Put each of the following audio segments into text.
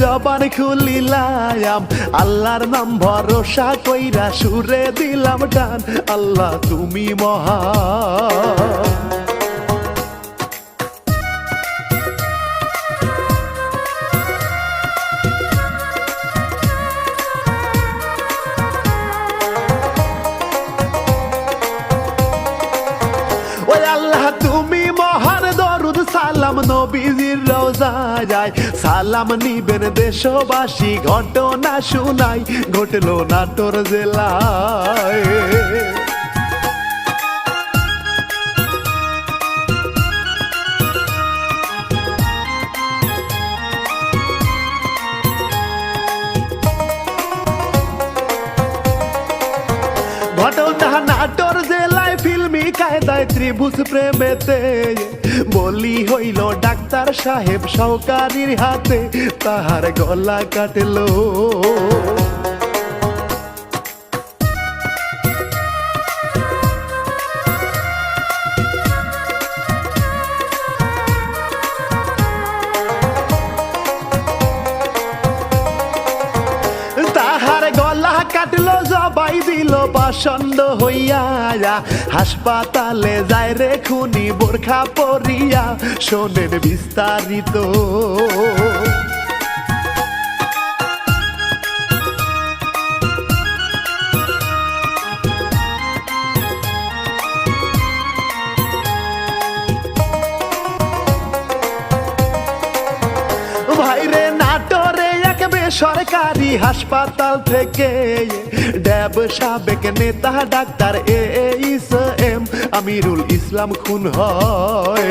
জবান খুলিলাম আল্লাহর নাম ভরসা কইরা সুরে দিলাম টান আল্লাহ তুমি মহা। তুমি মহান দরুদ সালাম, নবীজির রোজা যায়। সালাম নিবেন দেশবাসী ঘটনা শুনাই ঘটলো নাটোর জেলায়। ঘটনা নাটোর ফিল্মি কায়দায় ত্রিভুজ প্রেমেতে। বলি হইল ডাক্তার সাহেব সহকারীর হাতে, তাহার গলা কাটলো। তাহার গলা কাটলো জবাই হইয়া হাসপাতালে যায় রে খুনি বোরখা পরিয়া। শোনেন বিস্তারিত। ভাইরে এক বেসরকারি হাসপাতাল থেকে ড্যাব সাবেক নেতা doctor A M Amirul Islam খুন হয়।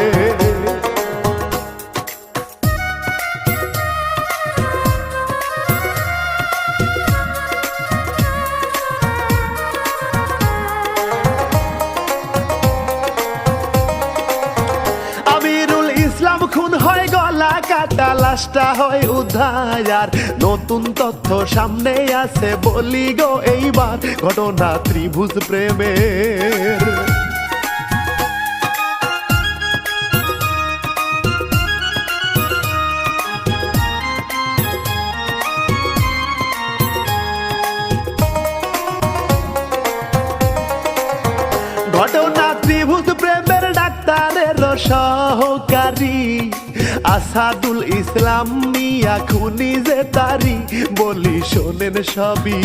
লাশটা হয় উদ্ধার। নতুন তথ্য সামনে আছে বলি গো এইবার ঘটনা ত্রিভুজ প্রেমের। ঘটনা ত্রিভুজ প্রেমের ডাক্তারের সহকারী। আসাদুল ইসলাম মিয়া খুনি যে তারি, বলি শোনেন সবই।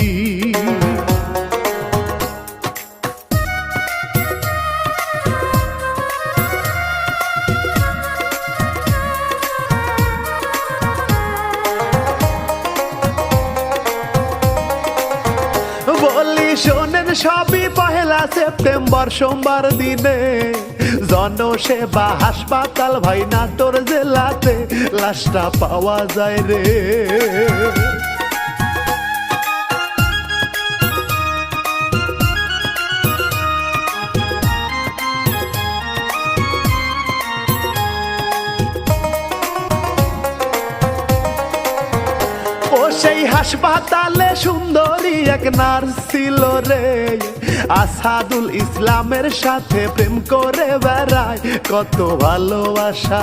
বলি শোনেন সবই, পহেলা সেপ্টেম্বর সোমবার দিনে। জনসেবা হাসপাতাল ভাই নাটোর জেলাতে? লাশটা পাওয়া যায় রে। সেই হাসপাতালে সুন্দরী এক নার্স ছিল রে। আসাদুল ইসলামের সাথে প্রেম করে বেড়ায়, কত ভালোবাসা।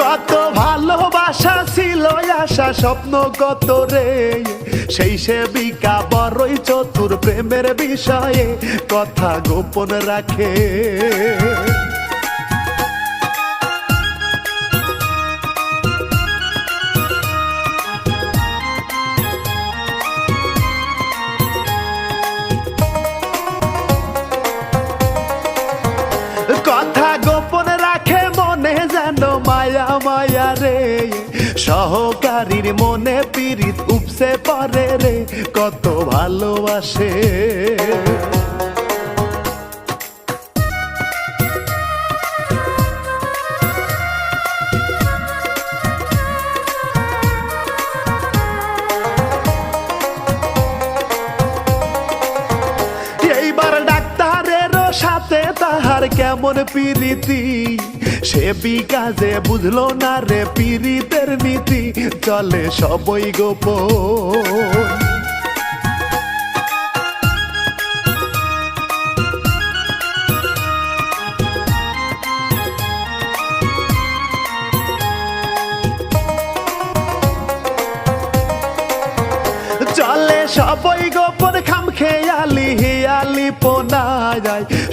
কত ভালোবাসা ছিল আশা, স্বপ্ন কত রে? সেই সেবিকা চতুর প্রেমের বিষয়ে কথা গোপন রাখে। কথা গোপন রাখে মনে যেন মায়া মায়া রে। সহকারীর মনে পীড়িত উপসে পরে রে কত ভালোবাসে। এইবার ডাক্তারেরও সাথে তাহার কেমন প্রীতি? সে বিকাজে বুঝলো না রে পীড়িতের নীতি, চলে সবই গোপন। চলে সবই গোপন খাম খেয়ালি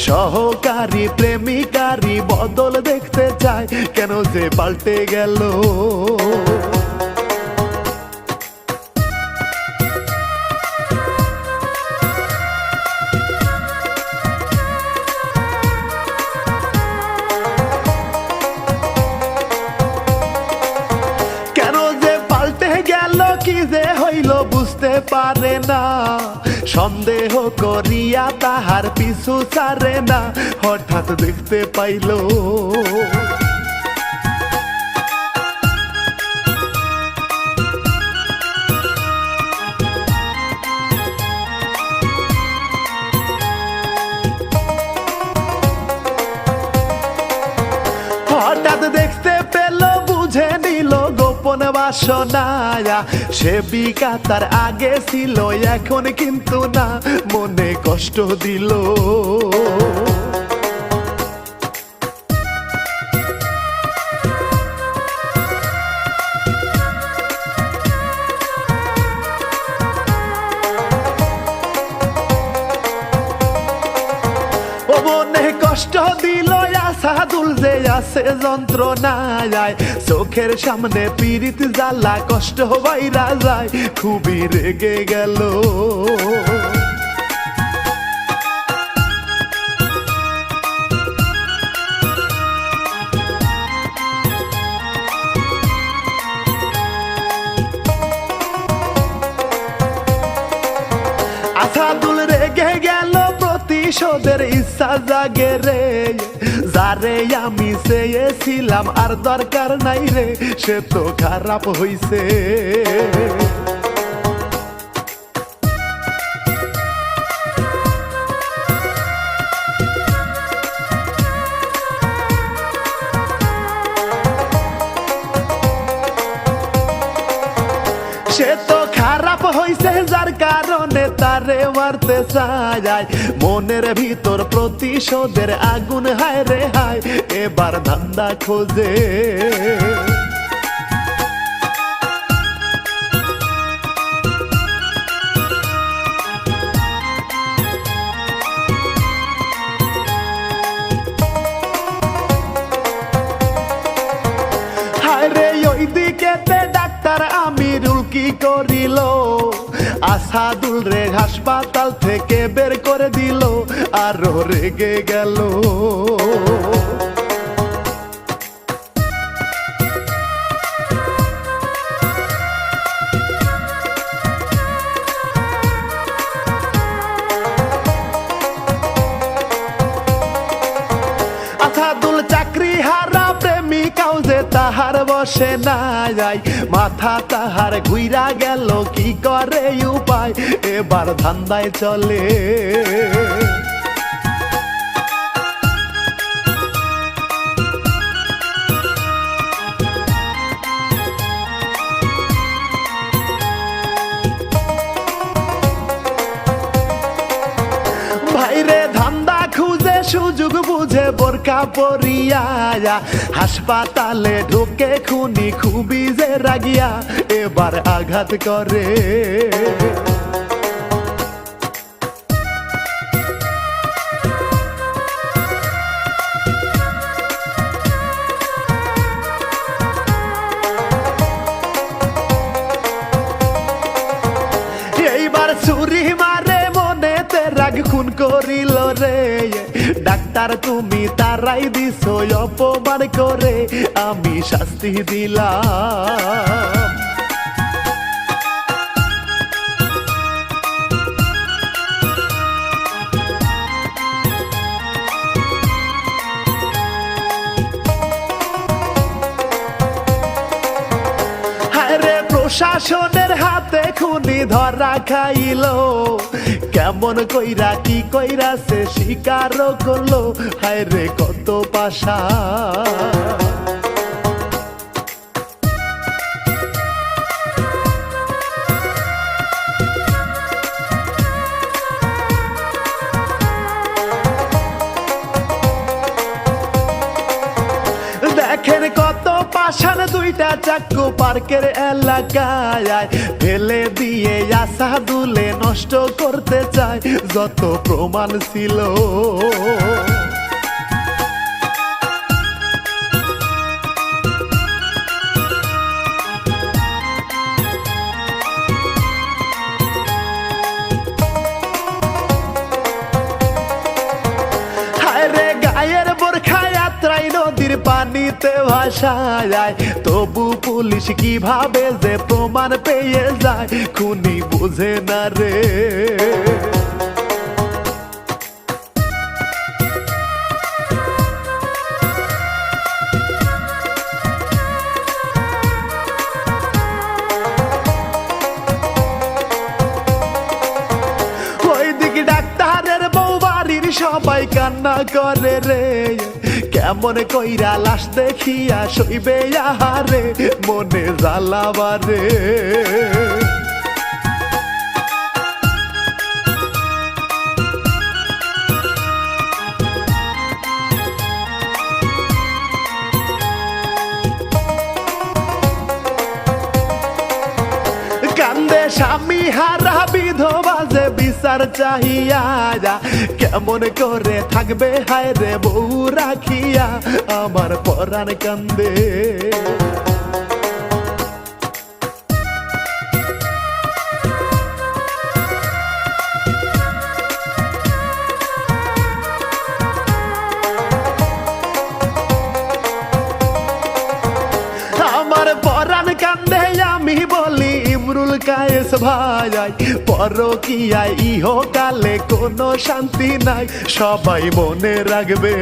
সহকারী প্রেমিকারী বদল দেখতে চায়। কেন যে পাল্টে গেল। কেন যে পাল্টে গেল, কি যে হইল পারে না। সন্দেহ করিয়া তাহার পিছু ছাড়ে না। হঠাৎ দেখতে পাইল। হঠাৎ দেখতে বাসনায়া। সে বিকা তার আগে ছিল এখন কিন্তু না। মনে কষ্ট দিল। কষ্ট দিল আসাদুল যে আছে যন্ত্রণায়। চোখের সামনে পীড়িত জ্বালা, কষ্ট বাইরা যায়, খুবই রেগে গেল। আসাদুল রেগে গেল প্রতিশোধের ইচ্ছা জাগে রে। যারে আমি চেয়েছিলাম আর দরকার নাই রে, সে তো খারাপ হইছে। সে তো খারাপ হইছে যার কারণে তারে মারতে চায় মনের ভিতর প্রতিশোধের আগুন, হায় রে হায়। এবার ধান্দা খোঁজে। রে ডাক্তার আমিরুল কি করিল? আসাদুল রে হাসপাতাল থেকে বের করে দিল, আরও রেগে গেল। চাকরি হারা প্রেমিকাও যে তাহার বসে না যায় মাথা তাহার ঘুইরা গেল কি করে উপায়? এবার ধান্দায় চলে। ভাইরে সুযোগ বুঝে বোরকা পরিয়া হাসপাতালে ঢুকে খুনি খুবই যে রাগিয়া এবার আঘাত করে। ডাক্তার তুমি তারাই দিছ অপমান করে। আমি শাস্তি দিলাম। হায় রে প্রশাসনের হাতে ধরা খাইল। কেমন কইরা কি কইরা সে শিকারও করল। হায় রে কত পাশা। কত পাশান দুইটা চাকু পার্কের এলাকায়। ফেলে দিয়ে আশা দুলে নষ্ট করতে চায়, যত প্রমাণ ছিল। পানিতে ভাসায় তবু পুলিশ কীভাবে যে প্রমাণ পেয়ে যায়, খুনি বুঝে না রে। সবাই কান্না করে রে। কেমন কইরা লাশ দেখিয়া সইবে আহারে মনে জ্বালাবারে। স্বামী হারা বিধবা বিচার চাহিয়া কেমন করে থাকবে হায় রে বউ রাখিয়া। আমার পরাণ কান্দে। কায়েস ভাই পরকিয়ায় ইহ কালে কোনো শান্তি নাই সবাই মনে রাখবে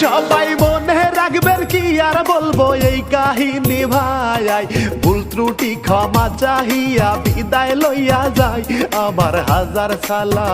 সবাই মনে রাখবেন কি আর বলব এই কাহিনী ভাই ভুল ত্রুটি ক্ষমা চাহিয়া বিদায় লইয়া যায় আমার হাজার সালা